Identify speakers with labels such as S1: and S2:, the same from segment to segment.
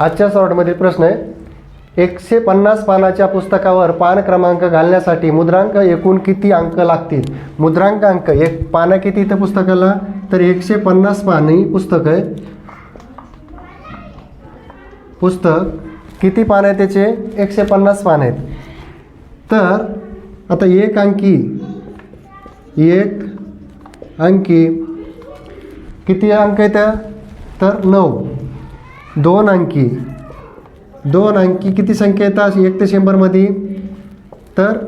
S1: आजच्या सॉर्टमधील प्रश्न आहे. एकशे पन्नास पानाच्या पुस्तकावर पान क्रमांक घालण्यासाठी मुद्रांक एकूण किती अंक लागतील? मुद्रांक अंक एक पानं किती इथं पुस्तकाला? तर एकशे पन्नास पानी पुस्तक आहे. पुस्तक किती पान आहे त्याचे? एकशे पन्नास पान आहेत. तर आता एक अंकी एक अंकी किती अंक आहेत त्या? तर नऊ. दोन अंकी. दोन अंकी किती संख्या येतात? एक ते शंभरमध्ये तर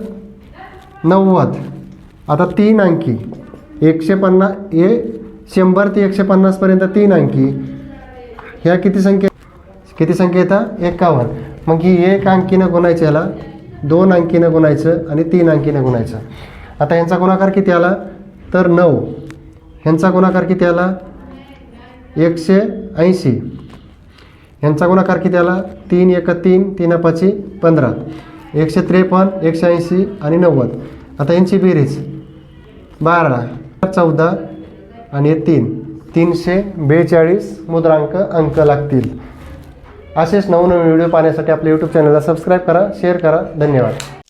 S1: नव्वद. आता तीन अंकी. एकशे पन्नास हे शंभर ते एकशे पन्नासपर्यंत तीन अंकी. ह्या किती संख्या किती संख्या येतात? एकावन्न. मग ही एक अंकीनं गुणायचं याला. दोन अंकीनं गुणायचं आणि तीन अंकीनं गुणायचं. आता ह्यांचा गुणाकार किती आला? तर नऊ. ह्यांचा गुणाकार किती आला? एकशे ऐंशी. ह्यांचा गुणाकार किती आला? तीन एक तीन तीन पाची पंधरा. एकशे त्रेपन्न एकशे ऐंशी आणि नव्वद. आता यांची बेरीज. बारा चौदा आणि तीन. तीनशे बेचाळीस मुद्रांक अंक लागतील. असेच नवनवीन व्हिडिओ पाहण्यासाठी आपल्या यूट्यूब चॅनलला सबस्क्राईब करा शेअर करा. धन्यवाद.